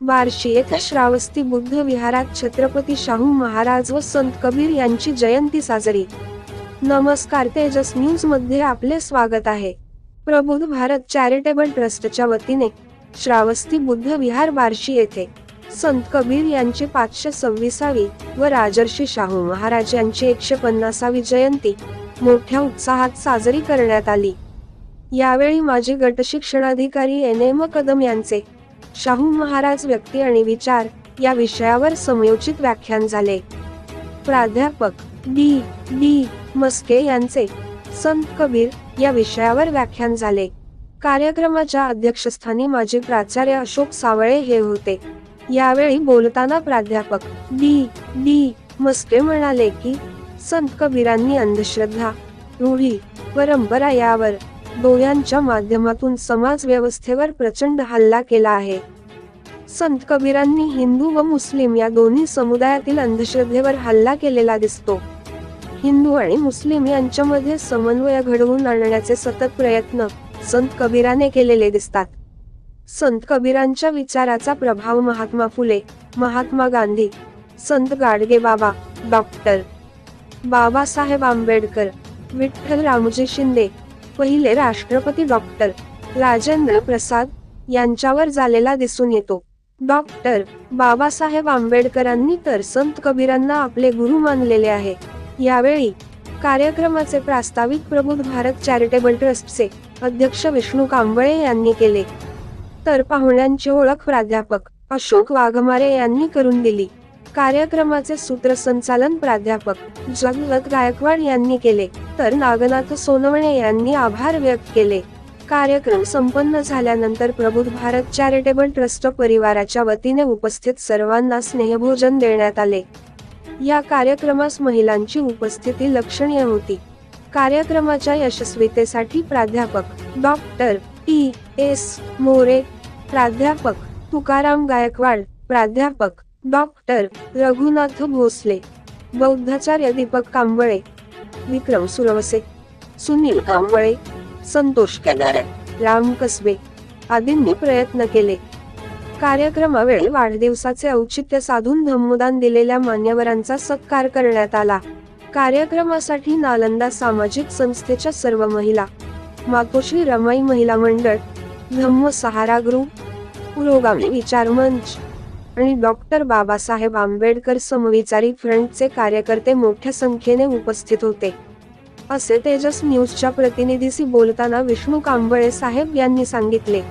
बार्शी येथे श्रावस्ती बुद्ध विहारात छत्रपती शाहू महाराज व संत कबीर यांची जयंती साजरी. नमस्कार तेजस न्यूजमध्ये आपले स्वागत आहे. प्रबुद्ध भारत चॅरिटेबल ट्रस्टच्या वतीने श्रावस्ती बुद्ध विहार बार्शी येथे संत कबीर यांची पाचशे सव्वीसावी व राजर्षी शाहू महाराज यांची एकशे पन्नासावी जयंती मोठ्या उत्साहात साजरी करण्यात आली. यावेळी माजी गट शिक्षणाधिकारी एन एम कदम यांचे शाहू महाराज व्यक्ती आणि विचार या विषयावर समयोचित व्याख्यान झाले. प्राध्यापक डी. डी. मस्के यांचे संत कबीर या विषयावर व्याख्यान झाले. कार्यक्रमाच्या अध्यक्षस्थानी माजी प्राचार्य अशोक सावळे हे होते. यावेळी बोलताना प्राध्यापक डी. डी. मस्के म्हणाले की संत कबीरांनी अंधश्रद्धा रूढी परंपरा यावर डोळ्यांच्या माध्यमातून समाज व्यवस्थेवर प्रचंड हल्ला केला आहे. संत कबीरांनी हिंदू व मुस्लिम या दोन्ही समुदायातील अंधश्रद्धेवर हल्ला केलेला दिसतो. हिंदू आणि मुस्लिम यांच्यामध्ये समन्वय घडवून आणण्याचे सतत प्रयत्न संत कबीराने केलेले दिसतात. संत कबीरांच्या विचाराचा प्रभाव महात्मा फुले महात्मा गांधी संत गाडगे बाबा डॉक्टर बाबासाहेब आंबेडकर विठ्ठल रामजी शिंदे पहिले राष्ट्रपती डॉक्टर राजेंद्र प्रसाद यांच्यावर झालेला दिसून येतो. डॉक्टर बाबासाहेब आंबेडकरांनी तर संत कबीरांना आपले गुरु मानलेले आहे. यावेळी कार्यक्रमाचे प्रास्ताविक प्रबुद्ध भारत चॅरिटेबल ट्रस्टचे अध्यक्ष विष्णू कांबळे यांनी केले. तर पाहुण्यांची ओळख प्राध्यापक अशोक वाघमारे यांनी करून दिली. कार्यक्रमाचे सूत्रसंचालन प्राध्यापक जगलत गायकवाड यांनी केले. तर नागनाथ सोनवणे यांनी आभार व्यक्त केले. कार्यक्रम संपन्न झाल्यानंतर प्रबुद्ध भारत चॅरिटेबल ट्रस्ट परिवाराच्या वतीने उपस्थित सर्वांना स्नेहभोजन देण्यात आले. या कार्यक्रमास महिलांची उपस्थिती लक्षणीय होती. कार्यक्रमाच्या यशस्वीतेसाठी प्राध्यापक डॉक्टर टी. एस. मोरे प्राध्यापक तुकाराम गायकवाड प्राध्यापक डॉक्टर रघुनाथ भोसले बौद्धाचार्य दीपक कांबळे विक्रम सुरवसे सुनील कांबळे संतोष केदारे राम कसबे आदींनी प्रयत्न केले. कार्यक्रमावेळी वाढदिवसाचे औचित्य साधून धम्मदान दिलेल्या मान्यवरांचा सत्कार करण्यात आला. कार्यक्रमासाठी नालंदा सामाजिक संस्थेच्या सर्व महिला मातोश्री रमाई महिला मंडळ धम्म सहारा ग्रुप पुरोगामी विचार मंच आणि डॉक्टर बाबासाहेब आंबेडकर समविचारी फ्रंटचे कार्यकर्ते मोठ्या संख्येने उपस्थित होते. असे तेजस न्यूजच्या प्रतिनिधीशी बोलताना विष्णू कांबळे साहेब यांनी सांगितले.